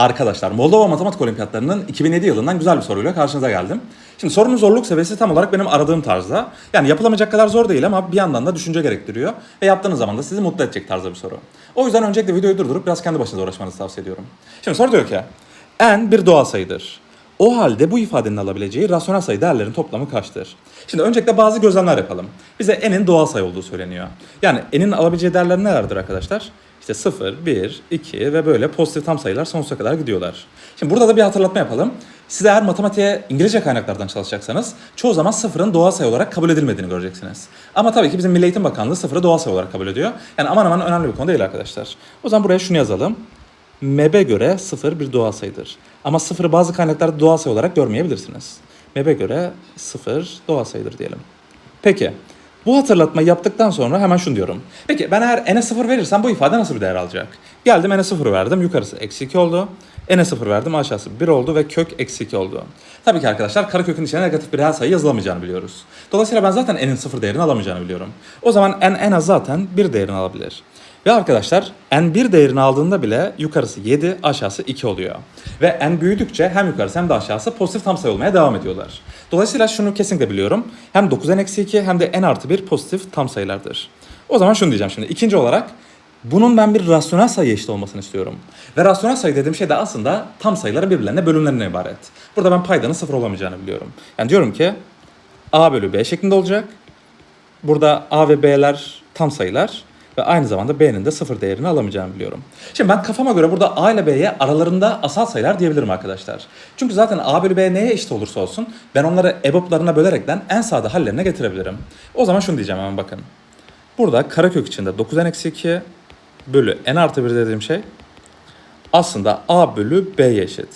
Arkadaşlar Moldova Matematik Olimpiyatlarının 2007 yılından güzel bir soruyla karşınıza geldim. Şimdi sorunun zorluk seviyesi tam olarak benim aradığım tarzda. Yani yapılamayacak kadar zor değil ama bir yandan da düşünce gerektiriyor. Ve yaptığınız zaman da sizi mutlu edecek tarzda bir soru. O yüzden öncelikle videoyu durdurup biraz kendi başınıza uğraşmanızı tavsiye ediyorum. Şimdi soru diyor ki n bir doğal sayıdır. O halde bu ifadenin alabileceği rasyonel sayı değerlerin toplamı kaçtır? Şimdi öncelikle bazı gözlemler yapalım. Bize n'in doğal sayı olduğu söyleniyor. Yani n'in alabileceği değerler nelerdir arkadaşlar? İşte 0, 1, 2 ve böyle pozitif tam sayılar sonsuza kadar gidiyorlar. Şimdi burada da bir hatırlatma yapalım. Siz eğer matematiğe İngilizce kaynaklardan çalışacaksanız çoğu zaman sıfırın doğal sayı olarak kabul edilmediğini göreceksiniz. Ama tabii ki bizim Milli Eğitim Bakanlığı sıfırı doğal sayı olarak kabul ediyor. Yani aman aman önemli bir konu değil arkadaşlar. O zaman buraya şunu yazalım. MEB'e göre sıfır bir doğal sayıdır. Ama sıfırı bazı kaynaklarda doğal sayı olarak görmeyebilirsiniz. MEB'e göre sıfır doğal sayıdır diyelim. Peki bu hatırlatmayı yaptıktan sonra hemen şunu diyorum. Peki ben eğer n'e 0 verirsem bu ifade nasıl bir değer alacak? Geldim n'e 0 verdim yukarısı eksi 2 oldu. n'e 0 verdim aşağısı 1 oldu ve kök eksi 2 oldu. Tabii ki arkadaşlar karekökün içine negatif bir reel sayı yazılamayacağını biliyoruz. Dolayısıyla ben zaten n'in 0 değerini alamayacağını biliyorum. O zaman n en az zaten 1 değerini alabilir. Ve arkadaşlar n 1 değerini aldığında bile yukarısı 7 aşağısı 2 oluyor. Ve n büyüdükçe hem yukarısı hem de aşağısı pozitif tam sayı olmaya devam ediyorlar. Dolayısıyla şunu kesinlikle biliyorum. Hem 9n eksi 2 hem de n artı 1 pozitif tam sayılardır. O zaman şunu diyeceğim şimdi. İkinci olarak bunun ben bir rasyonel sayı eşit olmasını istiyorum. Ve rasyonel sayı dediğim şey de aslında tam sayıların birbirlerine bölümlerine ibaret. Burada ben paydanın sıfır olamayacağını biliyorum. Yani diyorum ki a bölü b şeklinde olacak. Burada a ve b'ler tam sayılar ve aynı zamanda b'nin de sıfır değerini alamayacağını biliyorum. Şimdi ben kafama göre burada a ile b'ye aralarında asal sayılar diyebilirim arkadaşlar. Çünkü zaten a bölü b neye eşit olursa olsun ben onları eboplarına bölerekten en sade hallerine getirebilirim. O zaman şunu diyeceğim hemen bakın. Burada karekök içinde 9n eksi 2 bölü n artı 1 dediğim şey aslında a bölü b'ye eşit.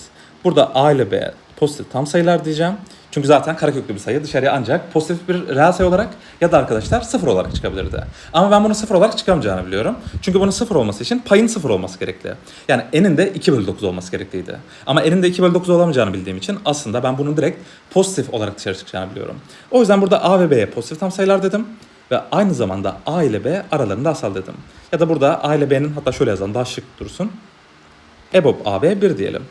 Burada a ile b pozitif tam sayılar diyeceğim. Çünkü zaten kareköklü bir sayı dışarıya ancak pozitif bir reel sayı olarak ya da arkadaşlar sıfır olarak çıkabilirdi. Ama ben bunu sıfır olarak çıkamayacağını biliyorum. Çünkü bunun sıfır olması için payın sıfır olması gerekli. Yani n'in de 2 bölü 9 olması gerekliydi. Ama n'in de 2 bölü 9 olamayacağını bildiğim için aslında ben bunun direkt pozitif olarak dışarı çıkacağını biliyorum. O yüzden burada a ve b'ye pozitif tam sayılar dedim. Ve aynı zamanda a ile b aralarında asal dedim. Ya da burada a ile b'nin hatta şöyle yazalım daha şık dursun. EBOB AB 1 diyelim.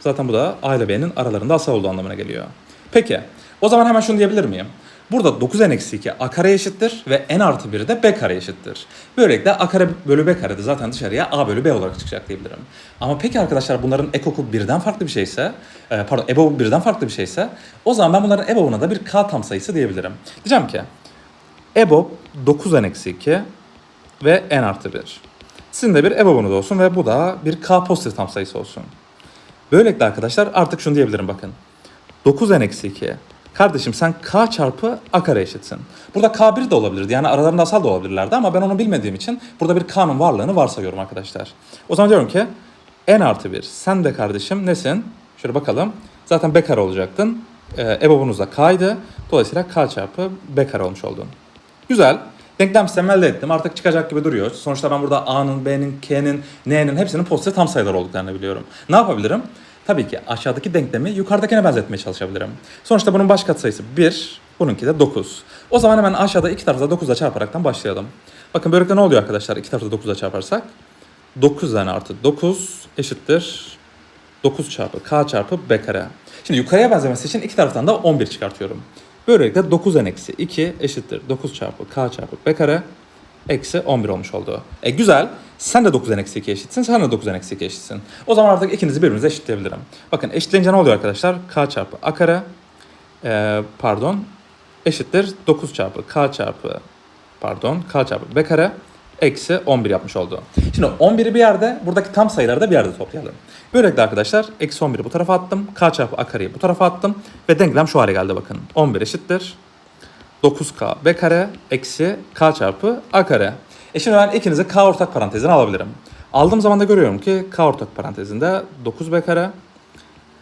Zaten bu da A ile B'nin aralarında asal olduğu anlamına geliyor. Peki o zaman hemen şunu diyebilir miyim? Burada 9n eksi 2 a kare eşittir ve n artı 1 de b kare eşittir. Böylelikle a kare bölü b kare de zaten dışarıya a bölü b olarak çıkacak diyebilirim. Ama peki arkadaşlar bunların ekoku birden farklı bir şeyse, e, pardon ebobu birden farklı bir şeyse o zaman ben bunların ebobuna da bir k tam sayısı diyebilirim. Diyeceğim ki ebob 9n eksi 2 ve n artı 1. Sizin de bir ebobunuz olsun ve bu da bir k pozitif tam sayısı olsun. Böylelikle arkadaşlar artık şunu diyebilirim bakın. 9n eksi 2. Kardeşim sen k çarpı a kare eşitsin. Burada k1 de olabilirdi. Yani aralarında asal da olabilirlerdi ama ben onu bilmediğim için burada bir k'nın varlığını varsayıyorum arkadaşlar. O zaman diyorum ki n artı 1. Sen de kardeşim nesin? Şöyle bakalım. Zaten b kare olacaktın. Ee, ebobunuz da k'ydı. Dolayısıyla k çarpı b kare olmuş oldun. Güzel. Denklem sistemi elde ettim. Artık çıkacak gibi duruyor. Sonuçta ben burada A'nın, B'nin, K'nin, N'nin hepsinin pozitif tam sayılar olduklarını biliyorum. Ne yapabilirim? Tabii ki aşağıdaki denklemi yukarıdakine benzetmeye çalışabilirim. Sonuçta bunun baş katsayısı 1, bununki de 9. O zaman hemen aşağıda iki tarafı da 9'a çarparaktan başlayalım. Bakın böylelikle ne oluyor arkadaşlar iki tarafı da 9'a çarparsak? 9 tane artı 9 eşittir 9 çarpı k çarpı b kare. Şimdi yukarıya benzemesi için iki taraftan da 11 çıkartıyorum. Böylelikle 9n eksi 2 eşittir 9 çarpı k çarpı b kare eksi 11 olmuş oldu. E güzel. Sen de 9n eksi 2 eşitsin. Sen de 9n eksi 2 eşitsin. O zaman artık ikinizi birbirinize eşitleyebilirim. Bakın eşitleyince ne oluyor arkadaşlar? k çarpı a kare e, pardon eşittir 9 çarpı k çarpı pardon k çarpı b kare eksi 11 yapmış oldu. Şimdi 11'i bir yerde buradaki tam sayıları da bir yerde toplayalım. Böylelikle arkadaşlar eksi 11'i bu tarafa attım. K çarpı a kareyi bu tarafa attım. Ve denklem şu hale geldi bakın. 11 eşittir. 9k b kare eksi k çarpı a kare. E şimdi ben ikinizi k ortak parantezine alabilirim. Aldığım zaman da görüyorum ki k ortak parantezinde 9b kare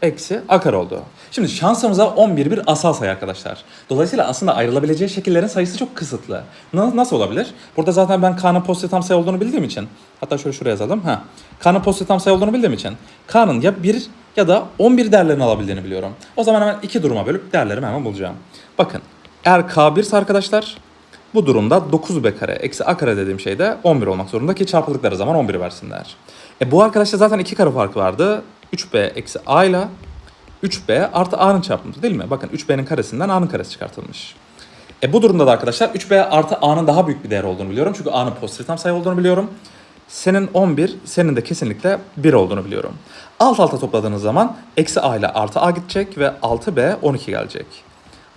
eksi a kare oldu. Şimdi şansımıza 11 bir asal sayı arkadaşlar. Dolayısıyla aslında ayrılabileceği şekillerin sayısı çok kısıtlı. Na- nasıl olabilir? Burada zaten ben k'nın pozitif tam sayı olduğunu bildiğim için hatta şöyle şuraya yazalım. Ha. K'nın pozitif tam sayı olduğunu bildiğim için k'nın ya 1 ya da 11 değerlerini alabildiğini biliyorum. O zaman hemen iki duruma bölüp değerlerimi hemen bulacağım. Bakın eğer k 1 ise arkadaşlar bu durumda 9b kare eksi a kare dediğim şey de 11 olmak zorunda ki çarpıldıkları zaman 11 versinler. E bu arkadaşta zaten iki kare farkı vardı. 3b eksi a ile 3b artı a'nın çarpımıdır değil mi? Bakın 3b'nin karesinden a'nın karesi çıkartılmış. E bu durumda da arkadaşlar 3b artı a'nın daha büyük bir değer olduğunu biliyorum. Çünkü a'nın pozitif tam sayı olduğunu biliyorum. Senin 11, senin de kesinlikle 1 olduğunu biliyorum. Alt alta topladığınız zaman eksi a ile artı a gidecek ve 6b 12 gelecek.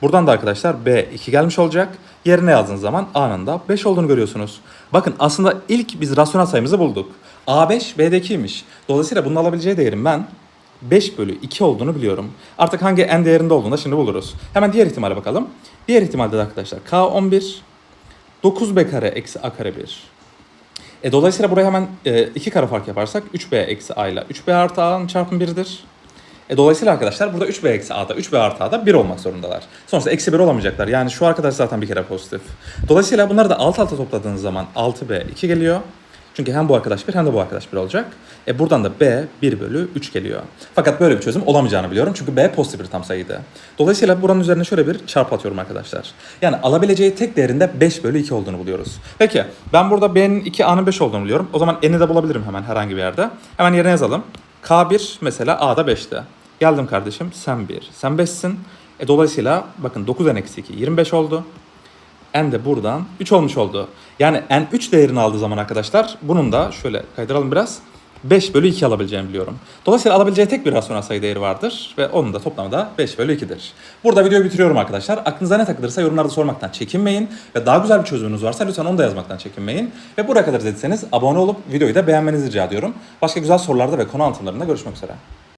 Buradan da arkadaşlar b 2 gelmiş olacak. Yerine yazdığınız zaman a'nın da 5 olduğunu görüyorsunuz. Bakın aslında ilk biz rasyonel sayımızı bulduk. a 5, b de 2'ymiş. Dolayısıyla bunun alabileceği değerin ben 5 bölü 2 olduğunu biliyorum. Artık hangi n değerinde olduğunu da şimdi buluruz. Hemen diğer ihtimale bakalım. Diğer ihtimalde de arkadaşlar k 11, 9b kare eksi a kare 1. E, dolayısıyla buraya hemen e, iki kare fark yaparsak 3b eksi a ile 3b artı a'nın çarpımı 1'dir. E, dolayısıyla arkadaşlar burada 3b eksi a'da 3b artı a'da 1 olmak zorundalar. Sonuçta eksi 1 olamayacaklar. Yani şu arkadaş zaten bir kere pozitif. Dolayısıyla bunları da alt alta topladığınız zaman 6b 2 geliyor. Çünkü hem bu arkadaş 1 hem de bu arkadaş 1 olacak. E buradan da b 1 bölü 3 geliyor. Fakat böyle bir çözüm olamayacağını biliyorum. Çünkü b pozitif bir tam sayıydı. Dolayısıyla buranın üzerine şöyle bir çarpı atıyorum arkadaşlar. Yani alabileceği tek değerinde 5 bölü 2 olduğunu buluyoruz. Peki ben burada b'nin 2 a'nın 5 olduğunu biliyorum. O zaman n'i de bulabilirim hemen herhangi bir yerde. Hemen yerine yazalım. k1 mesela a'da 5'ti. Geldim kardeşim sen 1, sen 5'sin. E dolayısıyla bakın 9n eksi 2 25 oldu. n de buradan 3 olmuş oldu. Yani n 3 değerini aldığı zaman arkadaşlar bunun da şöyle kaydıralım biraz. 5 bölü 2 alabileceğimi biliyorum. Dolayısıyla alabileceği tek bir rasyonel sayı değeri vardır ve onun da toplamı da 5 bölü 2'dir. Burada videoyu bitiriyorum arkadaşlar. Aklınıza ne takılırsa yorumlarda sormaktan çekinmeyin ve daha güzel bir çözümünüz varsa lütfen onu da yazmaktan çekinmeyin. Ve buraya kadar izlediyseniz abone olup videoyu da beğenmenizi rica ediyorum. Başka güzel sorularda ve konu anlatımlarında görüşmek üzere.